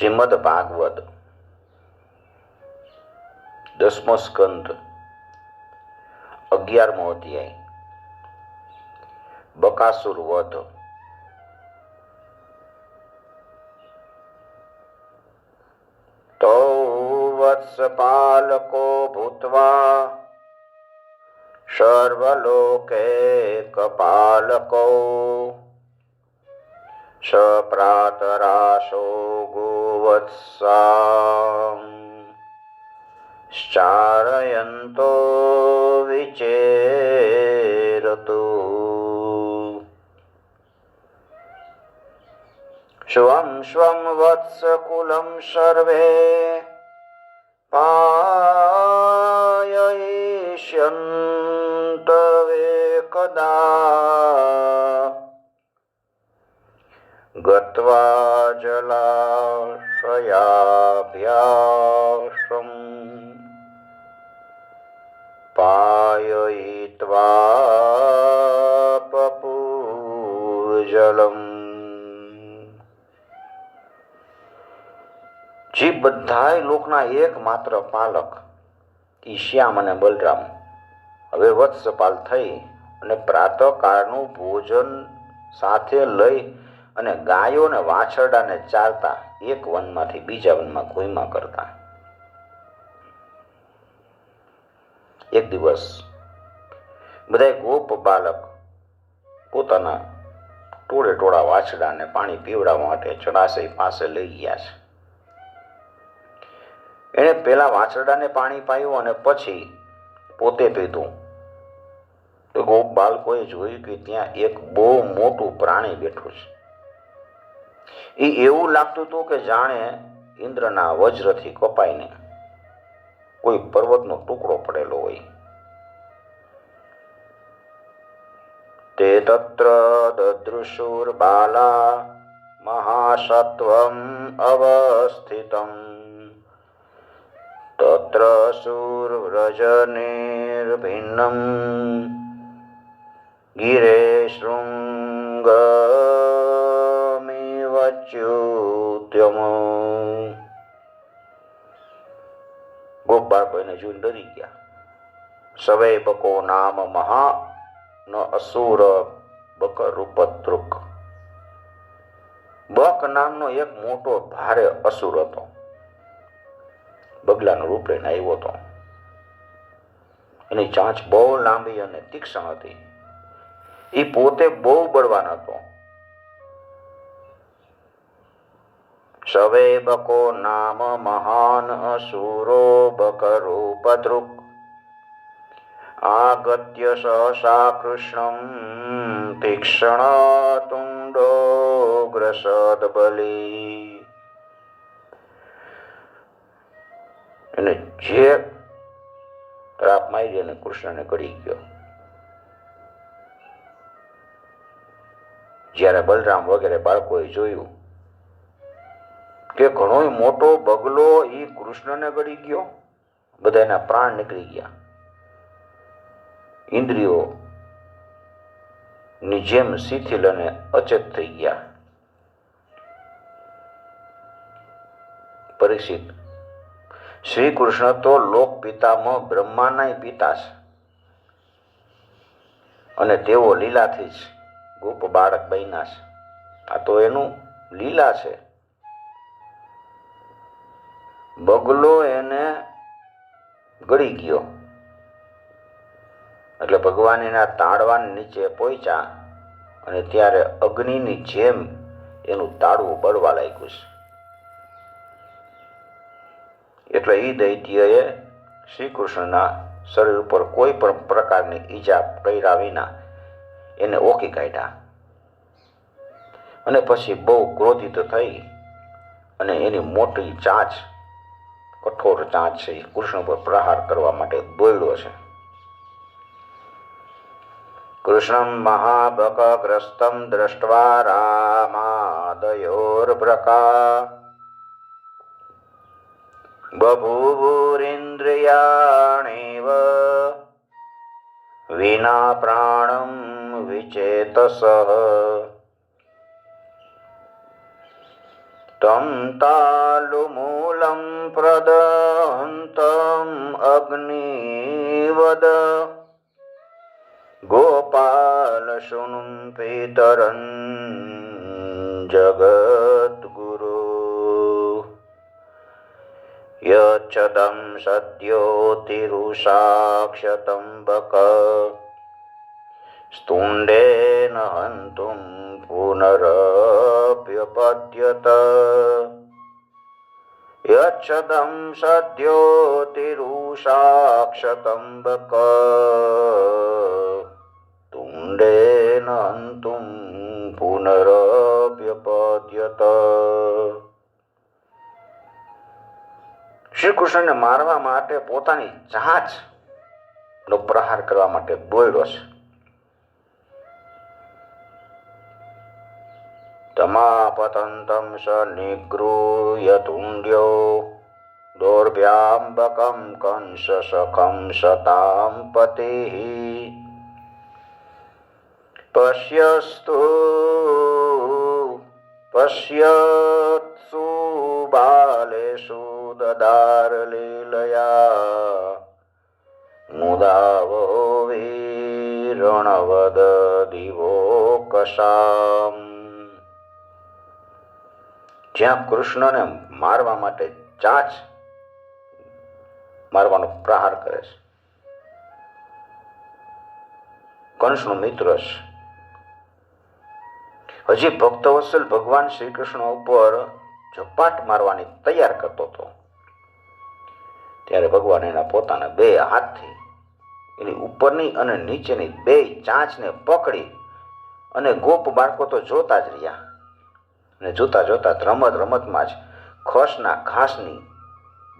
શ્રીમદ ભાગવત દસમો સ્કંદ અગિયારમો અધ્યાય બકાસુર વધ તો વત્સપાલકો ભૂત્વા સર્વલોકે કપાલકો સપ્રાતરાશો ગોવત્સાં શ્ચારયન્તો વિચેરતુ શ્વં સ્વં વત્સકુલં સર્વે પાયયિષ્યન્ટ એકદા બધાય લોકના એકમાત્ર પાલક, ઈ શ્યામ અને બલરામ. હવે વત્સપાલ થઈ અને પ્રાતઃકાળનું ભોજન સાથે લઈ અને ગાયો અને વાછરડાને ચારતા એક વનમાંથી બીજા વનમાં કોઈમાં કરતા. એક દિવસ બધા ગોપ બાલક પોતાના ટોળે ટોળા વાછડાને પાણી પીવડાવવા માટે જળાશય પાસે લઈ ગયા છે. એણે પેલા વાછરડાને પાણી પાયું અને પછી પોતે પીધું. તો ગોપ બાળકોએ જોયું કે ત્યાં એક બહુ મોટું પ્રાણી બેઠું છે. એ એવું લાગતું હતું કે જાણે ઇન્દ્રના વજ્રથી કપાઈને કોઈ પર્વતનો ટુકડો પડેલો હોય. તે તત્ર દદૃશુર બાલા મહાસત્વમ અવસ્થિતમ. તત્ર સુરવ્રજનિર્ભિન્નમ ગિરે શૃંગમિવચ્યુત્યમ ગોપ બાળકોને જોઈને ડરી ગયા સવે બકો નામ મહા ન અસુર બક રૂપદ્રુક બક નામનો એક મોટો ભારે અસુર હતો બગલાનું રૂપ લઈને આવ્યો હતો એની ચાંચ બહુ લાંબી અને તીક્ષ્ણ હતી. એ પોતે બહુ બળવાન હતો. સવે બકો નામ મહાન અસુરો બકરૂપદૃક આગત્ય સહસા કૃષ્ણમ તીક્ષ્ણ તુંડો ગ્રસદ બલી. જે ત્રાપ મારી અને કૃષ્ણને કરી ગયો. જ્યારે બલરામ વગેરે બાળકોએ જોયું કે ઘણો મોટો બગલો એ કૃષ્ણને ગળી ગયો બધા એના પ્રાણ નીકળી ગયા. ઇન્દ્રિયો ની જેમ શિથિલ અને અચેત થઈ ગયા. પરીક્ષિત શ્રી કૃષ્ણ તો લોક પિતામાં બ્રહ્માના પિતા છે. અને તેઓ લીલાથી જ ગુપ બાળક બન્યા છે. આ તો એનું લીલા છે. બગલો એને ગળી ગયો. એટલે ભગવાન એના તાળવાની નીચે પહોંચ્યા અને ત્યારે અગ્નિની જેમ એનું તાળવું બળવા લાગ્યું છે. એટલે એ દૈત્યએ શ્રી શરીર ઉપર કોઈ પણ પ્રકારની ઈજા કર્યા વિના એને ઓકી કાઢ્યા. અને પછી બહુ ક્રોધિત થઈ અને એની મોટી ચાંચ, કઠોર ચાંચ છે કૃષ્ણ પર પ્રહાર કરવા માટે દોડ્યો છે. કૃષ્ણ મહાબકગ્રસ્તમ દ્રષ્ટવા રામાદયોર્ભ્રકા बभूवुरिन्द्रियाणेव विना प्राणं विचेतसः तं तालुमूलं प्रदन्तम् अग्निवद गोपालशृणुं पितरन् जगद्गुरु यच्छदं सद्योतिरुषाक्षतम्बक स्तुण्डेन हन्तुं पुनरप्यपद्यत यच्छदं सद्योतिरुषाक्षतम्बक तुण्डेन हन्तुं पुनरप्यपद्यत શ્રી કૃષ્ણને મારવા માટે પોતાની જહાજનો પ્રહાર કરવા માટે દોડ્યો છે. તમાપતંતમ સ નિગૃહ્ય તુંડ્યો દોર્ભ્યાંબકમ કંસ સખમ સતામ પતિ પશ્યસ્તુ પશ્યત્સુ બાલેષુ દદાર લીલયા મુદાવો વીરણવદ દિવો કશામ જ્યાં કૃષ્ણને મારવા માટે ચાંચ મારવાનો પ્રહાર કરે છે. કંસનો મિત્ર છે હજી ભક્તવત્સલ ભગવાન શ્રી કૃષ્ણ ઉપર ઝપાટ મારવાની તૈયાર કરતો હતો. ત્યારે ભગવાન એના પોતાના બે હાથથી એની ઉપરની અને નીચેની બે ચાંચને પકડી અને ગોપ બાળકો તો જોતા જ રહ્યા. અને જોતા જોતા રમત રમતમાં જ ખસના ઘાસની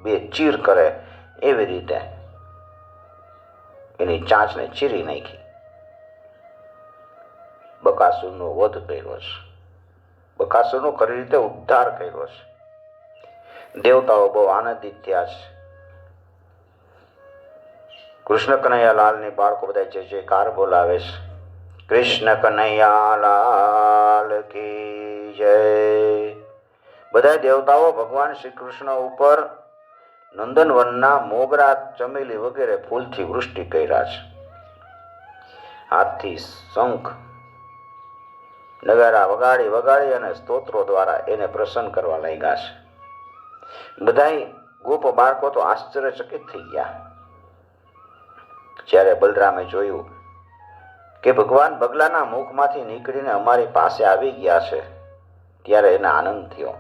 બે ચીર કરે એવી રીતે એની ચાંચને ચીરી નાખી. બકાસુરનો વધ કર્યો છે. બકાસુરનો ખરી રીતે ઉદ્ધાર કર્યો છે. દેવતાઓ બહુ આનંદિત થયા છે. કૃષ્ણ કનૈયા લાલની બાળકો બધા જે જે કાર બોલાવે છે. કૃષ્ણ કનૈયા લાલ કી જય. બધા દેવતાઓ ભગવાન શ્રી કૃષ્ણ ઉપર નંદનવનના મોગરા ચમેલી વગેરે ફૂલથી વૃષ્ટિ કર્યા છે. હાથથી શંખ, નગારા વગાડી વગાડી અને સ્તોત્રો દ્વારા એને પ્રસન્ન કરવા લાગ્યા છે. બધાય ગોપ બાળકો તો આશ્ચર્યચકિત થઈ ગયા. જ્યારે બલરામે જોયું કે ભગવાન બગલાના મુખમાંથી નીકળીને અમારી પાસે આવી ગયા છે, ત્યારે એને આનંદ થયો.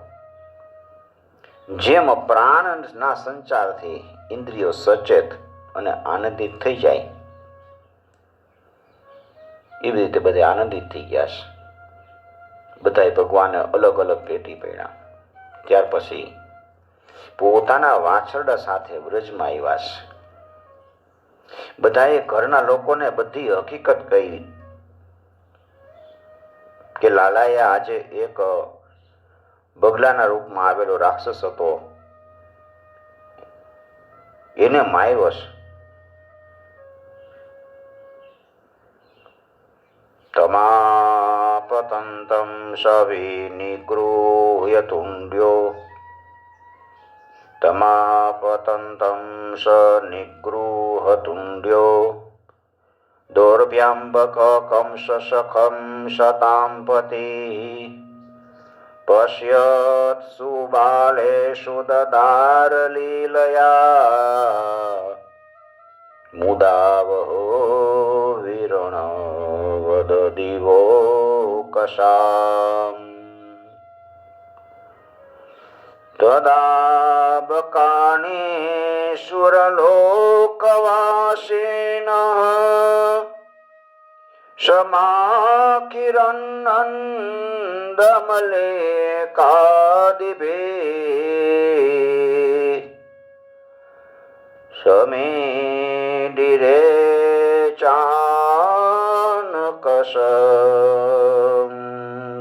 જેમ પ્રાણના સંચારથી ઇન્દ્રિયો સચેત અને આનંદિત થઈ જાય, એવી રીતે બધે આનંદિત થઈ ગયા છે. બધાએ ભગવાનને અલગ અલગ ભેટી પડ્યા ત્યાર પછી પોતાના વાછરડા સાથે વ્રજમાં આવ્યા છે. બધાએ ઘરના લોકોને બધી હકીકત કહી. કે લાલાએ આજે એક બગલાના રૂપમાં આવેલો રાક્ષસ હતો. એને માર્યો તમાપતંતમ સવિનિગૃહ્ય તુંડ્યો તમાપતંતમ સ નિગૃહતુંડ્યો દૌર્ભ્યાંબક કંસ સખમ शतां પશ્યત્સુ બાલેષુ દદાર લીલયા મુદાવહો વિરણ દિવો કશામ तदाबकाणेश्वरलोकवासिनः समाकिरन्नन्दमलेकादिभे समेडिरे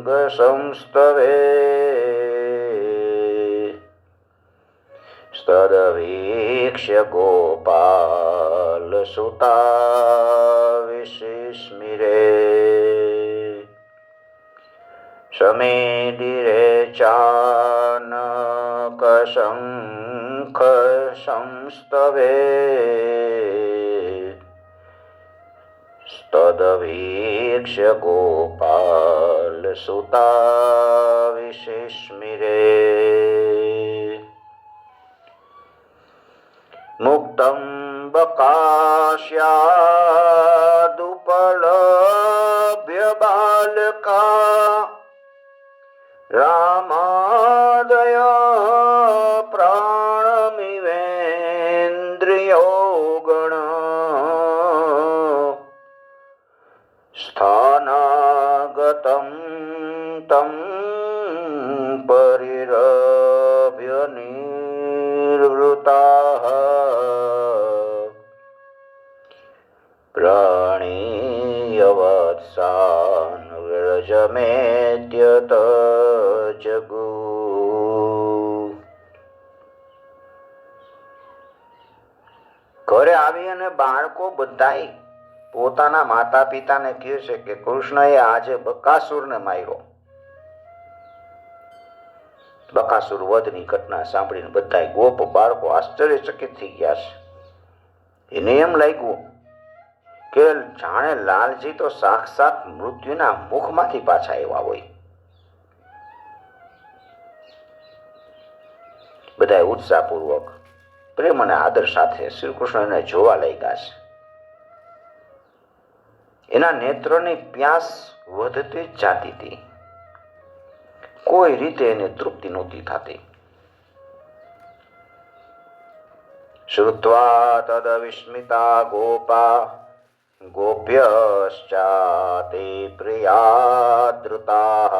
चानकसङ्गसंस्तवे શિષ્ય ગોપાલ સુતા વિશિસ્મિરે સમેદિરે ચાનકશંખ સંસ્તવે તદવીક્ષ્ય ગોપાલ સુતા વિશિસ્મિરે बकास्यादुपलभ्य बालका रामादय प्राणमिवेन्द्रियो गण स्थानागतं तं परिरभ्य પોતાના માતા પિતાને કહે છે કે કૃષ્ણએ આજે બકાસુરને માર્યો. બકાસુર વધની ઘટના સાંભળીને બધા ગોપ બાળકો આશ્ચર્યચકિત થઈ ગયા છે. એને એમ લાગ્યું કે જાણે લાલજી તો સાક્ષાત મૃત્યુના મુખમાંથી પાછા આવ્યા હોય. બધા ઉત્સાહપૂર્વક પ્રેમ અને આદર સાથે શ્રી કૃષ્ણને જોવા લાગ્યા છે. એના નેત્રની પ્યાસ વધતી જાતી હતી કોઈ રીતે એને તૃપ્તિ નહોતી થતી. શ્રુત્વા તદ વિસ્મિતા ગોપા, ગોપ્યશ્ચાતે પ્રિયાદૃતા.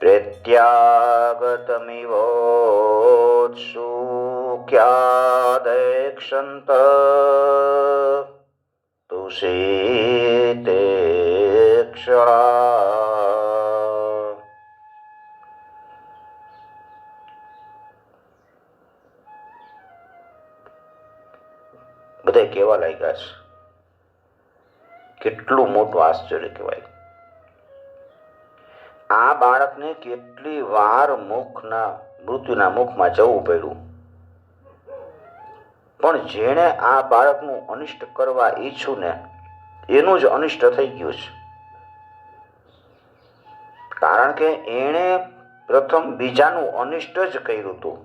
પ્રત્યાગતમિવોત્સુક્યાદેક્ષંત ક્ષણા બધા કેવા લાગ્યા છે કેટલું મોટું આશ્ચર્ય કહેવાય આ બાળકને કેટલી વાર મુખના મૃત્યુના મુખમાં જવું પડ્યું પણ જેણે આ બાળકનું અનિષ્ટ કરવા ઈચ્છું ને, એનું જ અનિષ્ટ થઈ ગયું છે. કારણ કે એણે પ્રથમ બીજાનું અનિષ્ટ જ કર્યું હતું.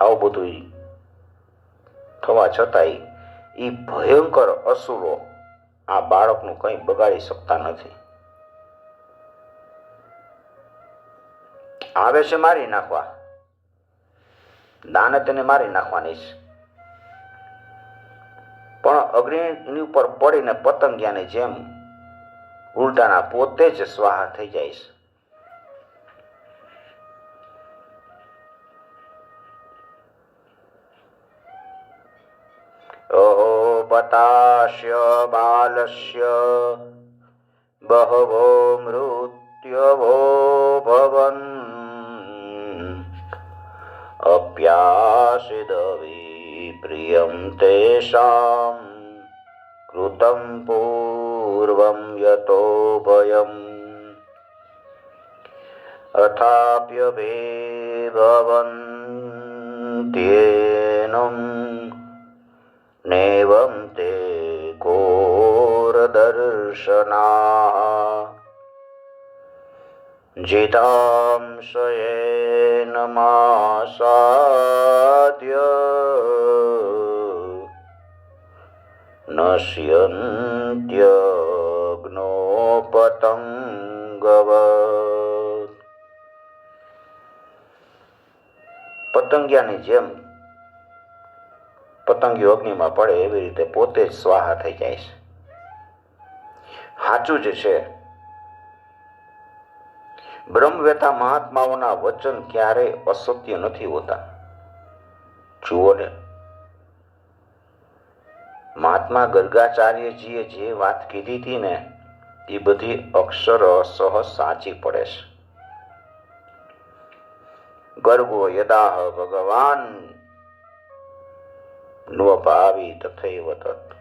આવું બધું થવા છતાંય એ ભયંકર અસુરો આ બાળકનું કંઈ બગાડી શકતા નથી. આવે છે, મારી નાખવા. દાને તેને મારી નાખવાની છે. પણ અગ્નિની ઉપર પડીને પતંગિયાની જેમ ઉલટાના પોતે જ સ્વાહા થઈ જાય છે. અહો પતાશ્ય બાલસ્ય બહવો મૃત્યવો अप्यासिदवि प्रियं तेषां कृतं पूर्वं यतोभयम् अथाप्यवेभवन्त्येनं नैवं ते कोरदर्शनाः जितांशयेन मासाद्य નશ્યંત્યગ્નોપતંગવત પતંગિયાની જેમ પતંગિયો અગ્નિમાં પડે એવી રીતે પોતે જ સ્વાહા થઈ જાય છે સાચું જ છે બ્રહ્મવેતા મહાત્માઓના વચન ક્યારેય અસત્ય નથી હોતા. જુઓ ને, મહાત્મા ગર્ગાચાર્યજીએ જે વાત કીધી હતી ને, એ બધી અક્ષર સહ સાચી પડે છે. ગર્ગો યદાહ ભગવાન ન્વભાવી તથૈવ તત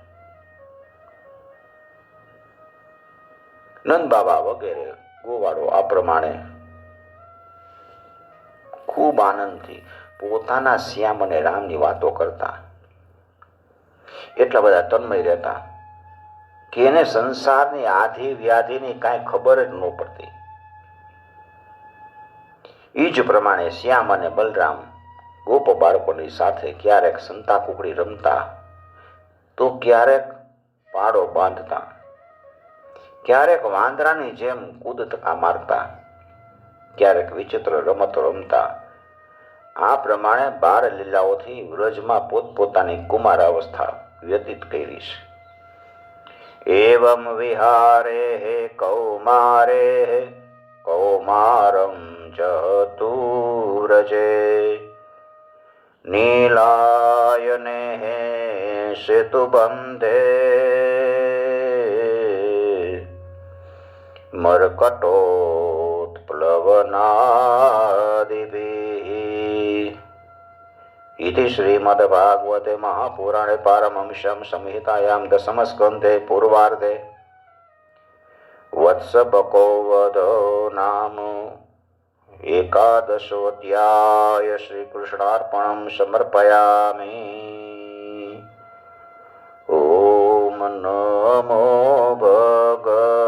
નંદ બાબા વગેરે ગોવાળો આ પ્રમાણે ખૂબ આનંદથી પોતાના શ્યામ અને રામની વાતો કરતા. એટલા બધા તન્મય રહેતા કે એને સંસારની આધી વ્યાધિની કાંઈ ખબર જ ન પડતી. એ જ પ્રમાણે શ્યામ અને બલરામ ગોપ બાળકોની સાથે ક્યારેક સંતા કુકડી રમતા તો ક્યારેક પાડો બાંધતા. ક્યારેક વાંદરાની જેમ કૂદકા મારતા, ક્યારેક વિચિત્ર રમતો રમતા. આ પ્રમાણે બાર લીલાઓથી વ્રજમાં પોતપોતાની કુમાર અવસ્થા વ્યતીત કરી છે એવમ વિહારે હે કૌમારે કૌમારમ ચતુરજે નીલાયને હે સેતુબંધે मर्कटोत्प्लवनादिभिः इति श्रीमद्भागवते महापुराणे पारमंशं संहितायां दशमस्कन्धे पूर्वार्धे वत्सपको वधो नाम एकादशोऽध्याय श्रीकृष्णार्पणं समर्पयामि ॐ नमो भगव